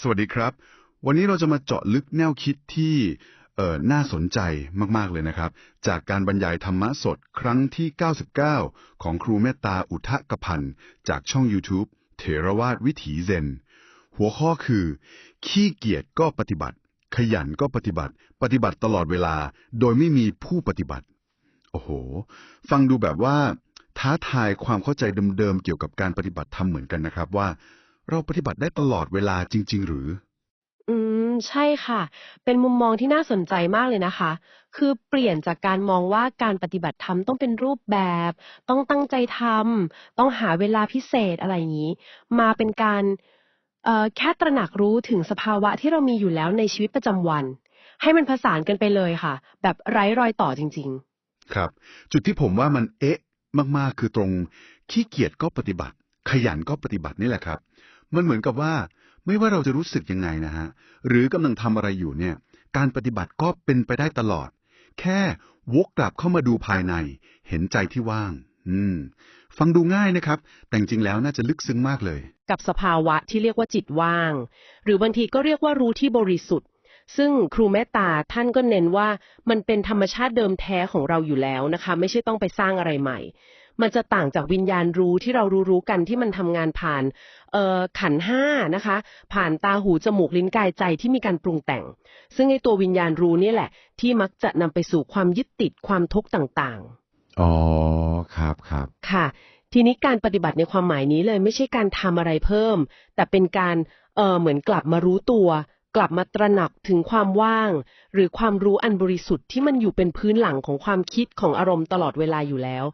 สวัสดีครับ วันนี้เราจะมาเจาะลึกแนวคิดที่เอ่อน่าสนใจมากๆเลยนะครับ จากการบรรยายธรรมะสดครั้งที่ 99 ของครูเมตตาอุทะกพันธ์จากช่อง YouTube เถรวาทวิถีเซน หัวข้อคือ ขี้เกียจก็ปฏิบัติ ขยันก็ปฏิบัติ ปฏิบัติตลอดเวลา โดยไม่มีผู้ปฏิบัติ โอ้โห ฟังดูแบบว่า ท้าทายความเข้าใจเดิมๆเกี่ยวกับการปฏิบัติธรรมเหมือนกันนะครับว่า เราปฏิบัติได้ตลอดเวลาจริง ๆ หรือ อืม ใช่ค่ะ เป็นมุมมองที่น่าสนใจมากเลยนะคะ คือเปลี่ยนจากการมองว่าการปฏิบัติธรรมต้องเป็นรูปแบบ ต้องตั้งใจทำต้องหาเวลาพิเศษอะไรอย่างนี้ มาเป็นการเอ่อแค่ตระหนักรู้ถึงสภาวะที่เรามีอยู่แล้วในชีวิตประจำวัน ให้มันผสานกันไปเลยค่ะ แบบไร้รอยต่อจริง ครับ จุดที่ผมว่ามันเอ๊ะ มาก ๆ คือตรงขี้เกียจก็ปฏิบัติ ขยันก็ปฏิบัตินี่แหละครับ มันเหมือนกับว่า ไม่ว่าเราจะรู้สึกยังไงนะฮะหรือกำลังทำอะไรอยู่เนี่ย การปฏิบัติก็เป็นไปได้ตลอด แค่วกกลับเข้ามาดูภายใน เห็นใจที่ว่าง อืม ฟังดูง่ายนะครับ แต่จริงแล้วน่าจะลึกซึ้งมากเลย กับสภาวะที่เรียกว่าจิตว่าง หรือบางทีก็เรียกว่ารู้ที่บริสุทธิ์ ซึ่งครูเมตตาท่านก็เน้นว่ามันเป็นธรรมชาติเดิมแท้ของเราอยู่แล้วนะคะ ไม่ใช่ต้องไปสร้างอะไรใหม่ มันจะต่างจากวิญญาณรู้ที่เรารู้รู้ๆกันที่มันทำงานผ่านเอ่อขันธ์ห้านะคะ ผ่านตาหูจมูกลิ้นกายใจที่มีการปรุงแต่ง ซึ่งไอตัววิญญาณรู้นี่แหละ ที่มักจะนำไปสู่ความยึดติดความทุกข์ต่างๆ อ๋อครับครับค่ะ ทีนี้การปฏิบัติในความหมายนี้เลยไม่ใช่การทำอะไรเพิ่ม แต่เป็นการเออเหมือนกลับมารู้ตัว กลับมาตระหนักถึงความว่าง หรือความรู้อันบริสุทธิ์ที่มันอยู่เป็นพื้นหลังของความคิดของอารมณ์ตลอดเวลาอยู่แล้ว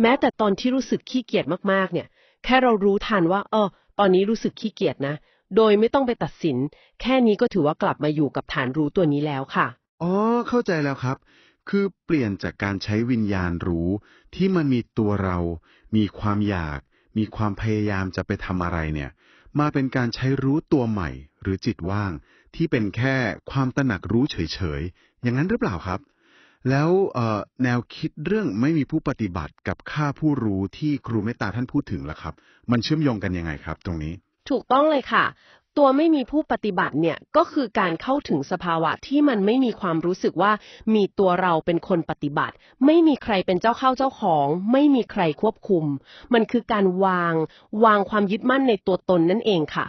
แม้แต่ตอนที่รู้สึกขี้เกียจมากๆ เนี่ย แค่เรารู้ทันว่า เออ ตอนนี้รู้สึกขี้เกียจนะ โดยไม่ต้องไปตัดสิน แค่นี้ก็ถือว่ากลับมาอยู่กับฐานรู้ตัวนี้แล้วค่ะ อ๋อ เข้าใจแล้วครับ คือเปลี่ยนจากการใช้วิญญาณรู้ ที่มันมีตัวเรา มีความอยาก มีความพยายามจะไปทำอะไรเนี่ย มาเป็นการใช้รู้ตัวใหม่ หรือจิตว่าง ที่เป็นแค่ความตระหนักรู้เฉยๆ อย่างนั้นหรือเปล่าครับ แล้วแนวคิดเรื่องไม่มีผู้ปฏิบัติกับข้าผู้รู้ที่ครูเมตตาท่านพูดถึงล่ะครับ มันเชื่อมโยงกันยังไงครับ ตรงนี้ ถูกต้องเลยค่ะ ตัวไม่มีผู้ปฏิบัติเนี่ยก็คือการเข้าถึงสภาวะที่มันไม่มีความรู้สึกว่า มีตัวเราเป็นคนปฏิบัติ ไม่มีใครเป็นเจ้าเข้าเจ้าของ ไม่มีใครควบคุม มันคือการวาง วางความยึดมั่นในตัวตนนั่นเองค่ะ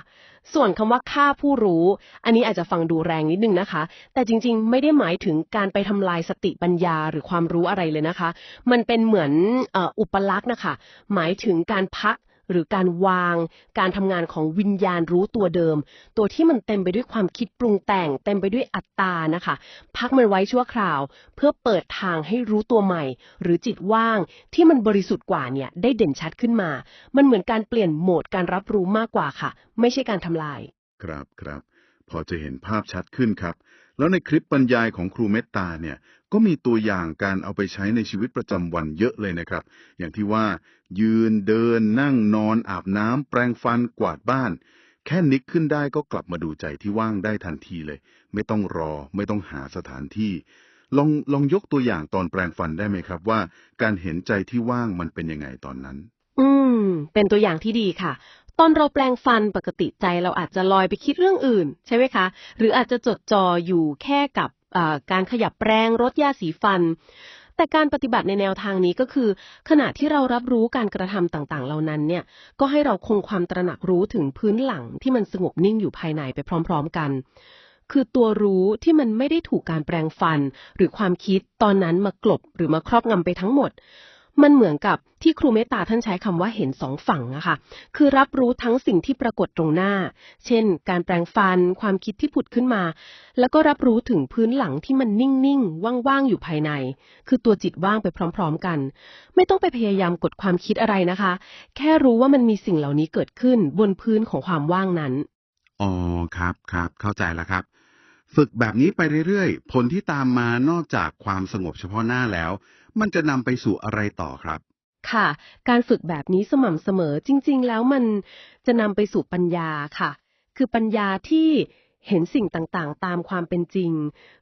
ส่วนคำว่าฆ่าผู้รู้ อันนี้อาจจะฟังดูแรงนิดนึงนะคะ แต่จริงๆ ไม่ได้หมายถึงการไปทำลายสติปัญญาหรือความรู้อะไรเลยนะคะ มันเป็นเหมือนออุปลักษณ์นะคะ หมายถึงการพัก หรือการวาง การทำงานของวิญญาณรู้ตัวเดิม ตัวที่มันเต็มไปด้วยความคิดปรุงแต่ง เต็มไปด้วยอัตตานะคะ พักมันไว้ชั่วคราว เพื่อเปิดทางให้รู้ตัวใหม่ หรือจิตว่างที่มันบริสุทธิ์กว่าเนี่ยได้เด่นชัดขึ้นมา มันเหมือนการเปลี่ยนโหมดการรับรู้มากกว่าค่ะ ไม่ใช่การทำลาย ครับครับ พอจะเห็นภาพชัดขึ้นครับ แล้วในคลิปบรรยายของครูเมตตาเนี่ย ก็มีตัวอย่างการเอาไปใช้ในชีวิตประจำวันเยอะเลยนะครับ อย่างที่ว่า ยืนเดินนั่งนอนอาบน้ำแปรงฟันกวาดบ้าน แค่นึกขึ้นได้ก็กลับมาดูใจที่ว่างได้ทันทีเลย ไม่ต้องรอ ไม่ต้องหาสถานที่ ลองลองยกตัวอย่างตอนแปรงฟันได้ไหมครับว่า การเห็นใจที่ว่างมันเป็นยังไงตอนนั้น อืม เป็นตัวอย่างที่ดีค่ะตอนเราแปลงฟันปกติใจเราอาจจะลอยไปคิดเรื่องอื่น ใช่ไหมคะ หรืออาจจะจดจ่ออยู่แค่กับ การขยับแปรงรดยาสีฟัน แต่การปฏิบัติในแนวทางนี้ก็คือ ขณะที่เรารับรู้การกระทำต่างๆ เหล่านั้นเนี่ยก็ให้เราคงความตระหนักรู้ถึงพื้นหลังที่มันสงบนิ่งอยู่ภายในไปพร้อม ๆ กันคือตัวรู้ที่มันไม่ได้ถูกการแปลงฟัน หรือความคิดตอนนั้นมากลบหรือมาครอบงำไปทั้งหมด มันเหมือนกับที่ครูเมตตาท่านใช้คำว่าเห็นสองฝั่งอะค่ะ คือรับรู้ทั้งสิ่งที่ปรากฏตรงหน้า เช่น การแปลงฟัน ความคิดที่ผุดขึ้นมา แล้วก็รับรู้ถึงพื้นหลังที่มันนิ่งๆ ว่างๆ อยู่ภายใน คือตัวจิตว่างไปพร้อม ๆ กัน ไม่ต้องไปพยายามกดความคิดอะไรนะคะ แค่รู้ว่ามันมีสิ่งเหล่านี้เกิดขึ้นบนพื้นของความว่างนั้น อ๋อ ครับ ครับ เข้าใจแล้วครับ ฝึกแบบนี้ไปเรื่อยๆ ผลที่ตามมานอกจากความสงบเฉพาะหน้าแล้ว มันจะนำไปสู่อะไรต่อครับ ค่ะ การฝึกแบบนี้สม่ำเสมอจริง ๆ แล้วมันจะนำไปสู่ปัญญาค่ะ คือปัญญาที่เห็นสิ่งต่างๆ ตามความเป็นจริง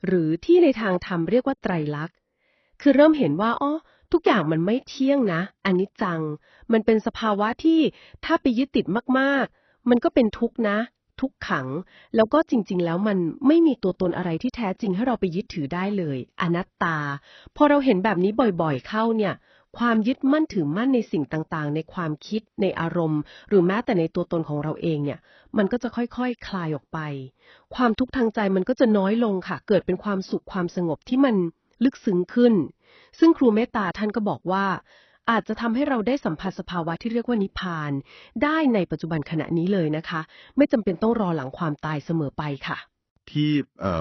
หรือที่ในทางธรรมเรียกว่าไตรลักษณ์ คือเริ่มเห็นว่าอ๋อทุกอย่างมันไม่เที่ยงนะอันิจจัง มันเป็นสภาวะที่ถ้าไปยึดติดมากๆ มันก็เป็นทุกข์นะ ทุกขัง แล้วก็จริง ๆ แล้วมันไม่มีตัวตนอะไรที่แท้จริงให้เราไปยึดถือได้เลย อนัตตา พอเราเห็นแบบนี้บ่อยๆ เข้าเนี่ยความยึดมั่นถือมั่นในสิ่งต่างๆ ในความคิด ในอารมณ์ หรือแม้แต่ในตัวตนของเราเองเนี่ย มันก็จะค่อยๆคคลายออกไป ความทุกข์ทางใจมันก็จะน้อยลงค่ะ เกิดเป็นความสุขความสงบที่มันลึกซึ้งขึ้น ซึ่งครูเมตตาท่านก็บอกว่า อาจจะทำให้เราได้สัมผัสสภาวะที่เรียกว่านิพพาน ได้ในปัจจุบันขณะนี้เลยนะคะ ไม่จำเป็นต้องรอหลังความตายเสมอไปค่ะ ที่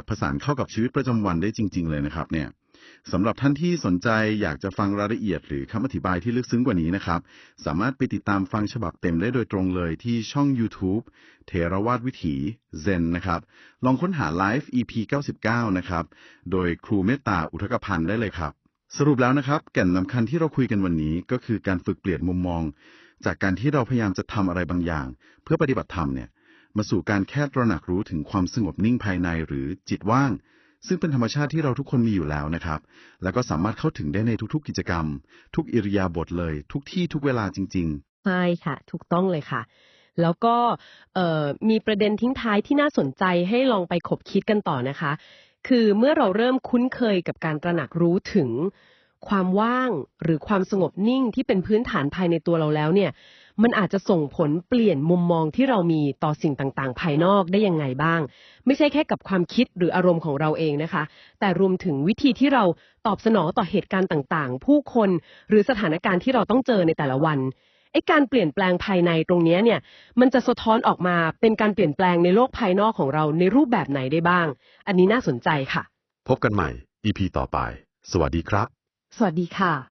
ผสานเข้ากับชีวิตประจำวันได้จริง ๆ เลยนะครับเนี่ยสำหรับท่านที่สนใจอยากจะฟังรายละเอียดหรือคำอธิบายที่ลึกซึ้งกว่านี้นะครับ สามารถไปติดตามฟังฉบับเต็มได้โดยตรงเลยที่ช่อง YouTube เทรวาดวิถี Zen นะครับ ลองค้นหา Live EP 99 นะครับ โดยครูเมตตาอุทกพันธ์ได้เลยครับ สรุปแล้วนะครับ แก่นสำคัญที่เราคุยกันวันนี้ก็คือการฝึกเปลี่ยนมุมมอง จากการที่เราพยายามจะทำอะไรบางอย่าง เพื่อปฏิบัติธรรมเนี่ยมาสู่การแค่ตระหนักรู้ถึงความสงบนิ่งภายในหรือจิตว่าง ซึ่งเป็นธรรมชาติที่เราทุกคนมีอยู่แล้วนะครับ แล้วก็สามารถเข้าถึงได้ในทุกๆ กิจกรรม ทุกอิริยาบถเลย ทุกที่ทุกเวลาจริง ๆ ใช่ค่ะ ถูกต้องเลยค่ะ แล้วก็มีประเด็นทิ้งท้ายที่น่าสนใจให้ลองไปขบคิดกันต่อนะคะ คือเมื่อเราเริ่มคุ้นเคยกับการตระหนักรู้ถึงความว่างหรือความสงบนิ่งที่เป็นพื้นฐานภายในตัวเราแล้วเนี่ย มันอาจจะส่งผลเปลี่ยนมุมมองที่เรามีต่อสิ่งต่างๆ ภายนอกได้ยังไงบ้าง ไม่ใช่แค่กับความคิดหรืออารมณ์ของเราเองนะคะ แต่รวมถึงวิธีที่เราตอบสนองต่อเหตุการณ์ต่างๆ ผู้คนหรือสถานการณ์ที่เราต้องเจอในแต่ละวัน ไอ้การเปลี่ยนแปลงภายในตรงเนี้ยเนี่ยมันจะสะท้อนออกมาเป็นการเปลี่ยนแปลงในโลกภายนอกของเราในรูปแบบไหนได้บ้าง อันนี้น่าสนใจค่ะ พบกันใหม่ EP ต่อไป สวัสดีครับ สวัสดีค่ะ